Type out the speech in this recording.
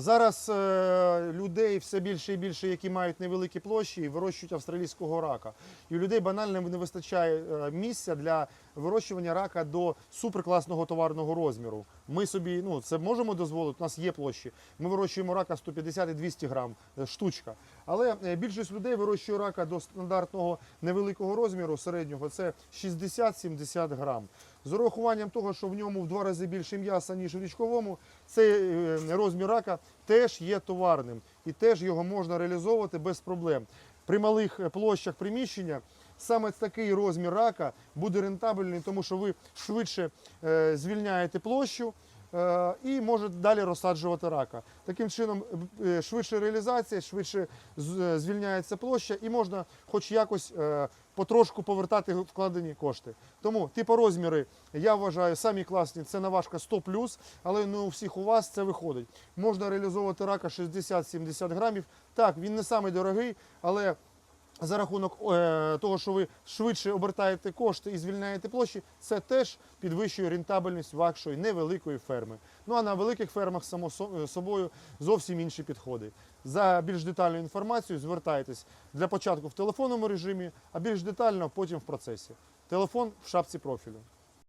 Зараз е, людей все більше і більше, які мають невеликі площі, вирощують австралійського рака. І у людей банально не вистачає е, місця для вирощування рака до суперкласного товарного розміру. Ми собі ну, це можемо дозволити, у нас є площі. Ми вирощуємо рака 150 і 200 грам е, штучка. Але е, більшість людей вирощує рака до стандартного невеликого розміру, середнього, це 60-70 грам. З урахуванням того, що в ньому в два рази більше м'яса, ніж у річковому, цей е, розмір рака теж є товарним і теж його можна реалізовувати без проблем. При малих е, площах приміщення саме такий розмір рака буде рентабельний, тому що ви швидше е, звільняєте площу. Е, І можете далі розсаджувати рака. Таким чином, е, швидше реалізація, швидше е, звільняється площа, і можна хоч якось потрошку повертати вкладені кошти. Тому типу розміри, я вважаю, самі класні це наважка 100 але не у всіх у вас це виходить. Можна реалізовувати рака 60-70 грамів. Так, він не самий дорогий, але за рахунок е, того, що ви швидше обертаєте кошти і звільняєте площі, це теж підвищує рентабельність вашої невеликої ферми. Ну а на великих фермах само е, собою зовсім інші підходи. За більш детальну інформацію звертайтесь для початку в телефонному режимі, а більш детально потім в процесі. Телефон в шапці профілю.